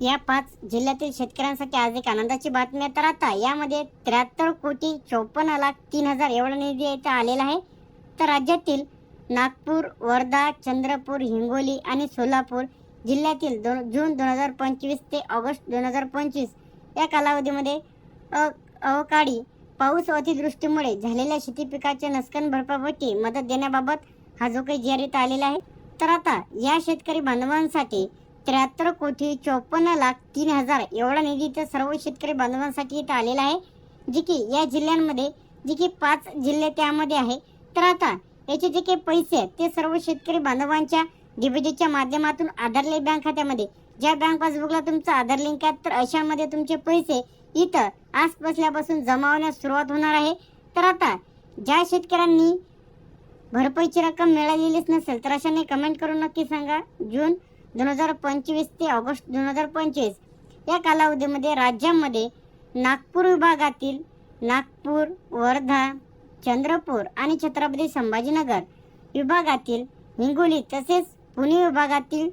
या पाच जिल्ह्यातील शेतकऱ्यांसाठी आज एक आनंदाची बातमी आहे. तर आता यामध्ये त्र्याहत्तर कोटी चौपन्न लाख तीन हजार एवढा निधी इथं आलेला आहे. तर राज्यातील नागपूर वर्धा चंद्रपूर हिंगोली आणि सोलापूर जिल्ह्यातील दोन जून दोन हजार पंचवीस ते ऑगस्ट दोन हजार पंचवीस या कालावधीमध्ये अ अवकाळी पाऊस व अतिवृष्टीमुळे झालेल्या शेती पिकाच्या नुकसान भरपाईची मदत देण्याबाबत हा जो काही जी आर आलेला आहे. तर आता या शेतकरी बांधवांसाठी त्र्याहत्तर कोटी चोपन्न लाख तीन हजार एवढा निधी इथं सर्व शेतकरी बांधवांसाठी इथं आलेला आहे. जे की या जिल्ह्यांमध्ये जे की पाच जिल्हे त्यामध्ये आहे. तर आता याचे जे काही पैसे आहेत ते सर्व शेतकरी बांधवांच्या डीबीटीच्या माध्यमातून आधारले बँक खात्यामध्ये. ज्या बँक पासबुकला तुमचं आधार लिंक आहे तर अशामध्ये तुमचे पैसे इथं आज बसल्यापासून जमा होण्यास सुरुवात होणार आहे. तर आता ज्या शेतकऱ्यांनी भरपाईची रक्कम मिळालेलीच नसेल तर अशाने कमेंट करून नक्की सांगा. जून दोन हजार पंचवीस ते ऑगस्ट दोन हजार पंचवीस. या कालावधीमध्ये राज्यामध्ये नागपूर विभागातील नागपूर वर्धा चंद्रपूर आणि छत्रपती संभाजीनगर विभागातील हिंगोली तसेच पुणे विभागातील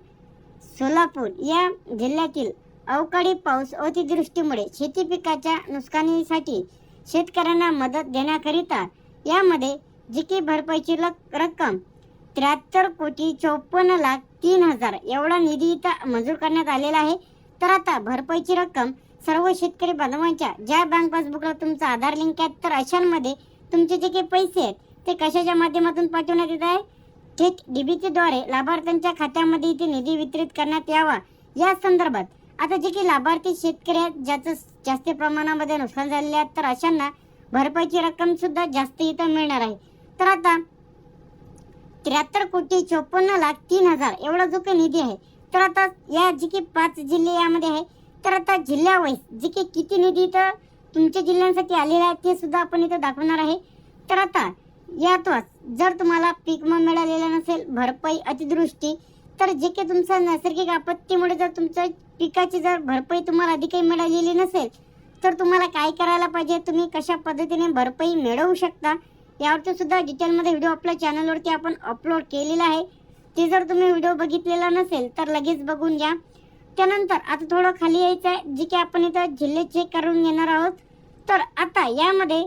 सोलापूर या जिल्ह्यातील अवकाळी पाऊस अतिदृष्टीमुळे शेती पिकाच्या नुकसानीसाठी शेतकऱ्यांना मदत देण्याकरिता यामध्ये जी की भरपाईची लक- रक्कम त्र्याहत्तर कोटी चौपन्न लाख तीन हजार. एवढा निधी इथं मंजूर करण्यात आलेला आहे. तर आता भरपाईची रक्कम सर्व शेतकरी बांधवांच्या ज्या बँक पासबुकला तुमचा आधार लिंक आहे तर अशांमध्ये तुमचे जे काही पैसे आहेत ते कशाच्या माध्यमातून पाठवण्यात येत आहे? थेट डीबीटीद्वारे लाभार्थ्यांच्या खात्यामध्ये इथे निधी वितरित करण्यात यावा. या संदर्भात आता जे काही लाभार्थी शेतकरी आहेत ज्याचं जास्त प्रमाणामध्ये नुकसान झालेले आहेत तर अशांना भरपाईची रक्कम सुद्धा जास्त इथं मिळणार आहे. तर आता त्र्याहत्तर कोटी चोपन्न लाख तीन हजार. एवढा जो काही निधी आहे तर आता या जे की पाच जिल्हे यामध्ये आहे तर आता जिल्ह्यावाईज जे की किती निधी इथं तुमच्या जिल्ह्यांसाठी आलेला आहे ते सुद्धा आपण इथं दाखवणार आहे. तर आता यातच जर तुम्हाला पीक विमा मिळालेला नसेल भरपाई अतिदृष्टी तर जे काही तुमचं नैसर्गिक आपत्तीमुळे जर तुमच्या पिकाची जर भरपाई तुम्हाला अधिक काही मिळालेली नसेल तर तुम्हाला काय करायला पाहिजे? तुम्ही कशा पद्धतीने भरपाई मिळवू शकता? यावरती सुद्धा डिटेलमध्ये व्हिडिओ आपल्या चॅनलवरती आपण अपलोड केलेला आहे. ते जर तुम्ही व्हिडिओ बघितलेला नसेल तर लगेच बघून घ्या. त्यानंतर आता थोडं खाली यायचं आहे. जे की आपण इथं जिल्हे चेक करून घेणार आहोत. तर आता यामध्ये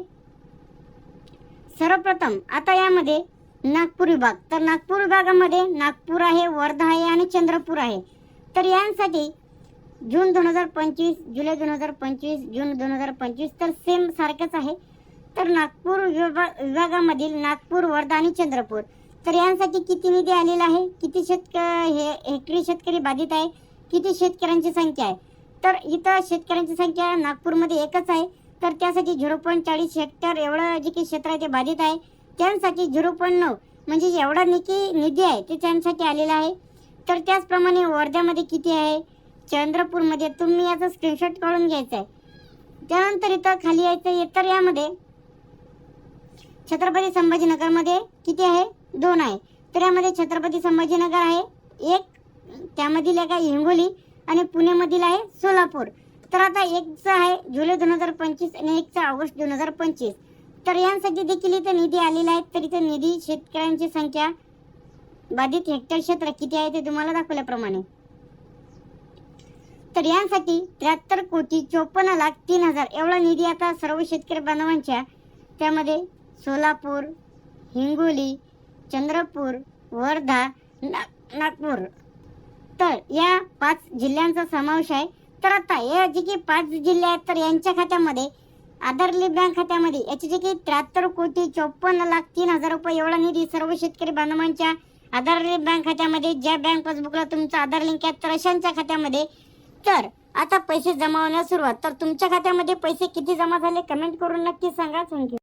सर्वप्रथम आता यामध्ये नागपूर विभाग. तर नागपूर विभागामध्ये नागपूर आहे वर्धा आहे आणि चंद्रपूर आहे. तर यांसाठी जून दोन हजार पंचवीस जुलै दोन हजार पंचवीस जून दोन हजार पंचवीस तर सेम सारखंच आहे. तर नागपूर विभाग विभागामधील नागपूर वर्धा आणि चंद्रपूर. तर यांसाठी किती निधी आलेला आहे? किती शेतक हे हेक्टरी शेतकरी बाधित आहे? किती शेतकऱ्यांची संख्या आहे? तर इथं शेतकऱ्यांची संख्या नागपूरमध्ये एकच आहे. तर त्यासाठी झिरो पॉईंट चाळीस हेक्टर एवढं जे काही क्षेत्र आहे ते बाधित आहे. त्यांसाठी झिरो पॉईंट नऊ म्हणजे एवढा निकी निधी आहे ते त्यांसाठी आलेला आहे. तर त्याचप्रमाणे वर्ध्यामध्ये किती आहे? चंद्रपूरमध्ये. तुम्ही याचा स्क्रीनशॉट काढून घ्यायचा आहे. त्यानंतर इथं खाली यायचं आहे. तर यामध्ये छत्रपती संभाजीनगरमध्ये किती आहे? दोन आहे. तर यामध्ये छत्रपती संभाजीनगर आहे एक. त्यामधील एक आहे हिंगोली आणि पुण्यामधील आहे सोलापूर. तर आता एकचं आहे जुलै दोन हजार पंचवीस आणि एकचा ऑगस्ट दोन हजार पंचवीस. तर यांसाठी देखील इथं निधी आलेला आहे. तर इथं निधी शेतकऱ्यांची संख्या बाधित हेक्टर क्षेत्र किती आहे ते तुम्हाला दाखवल्याप्रमाणे. तर यांसाठी त्र्याहत्तर कोटी चोपन्न लाख तीन हजार एवढा निधी आता सर्व शेतकरी बांधवांच्या त्यामध्ये सोलापूर हिंगोली चंद्रपूर वर्धा ना नागपूर. तर या पाच जिल्ह्यांचा समावेश आहे. तर आता या जे की पाच जिल्हे आहेत तर यांच्या खात्यामध्ये आधारली बँक खात्यामध्ये याचे जे की त्र्याहत्तर कोटी चोपन्न लाख तीन हजार रुपये एवढा निधी सर्व शेतकरी बांधवांच्या आधारली बँक खात्यामध्ये ज्या बँक पासबुकला तुमचा आधार लिंक आहे तर अशांच्या खात्यामध्ये. तर आता पैसे जमा होण्यास सुरुवात. तर तुमच्या खात्यामध्ये पैसे किती जमा झाले कमेंट करून नक्की सांगा. थँक्यू.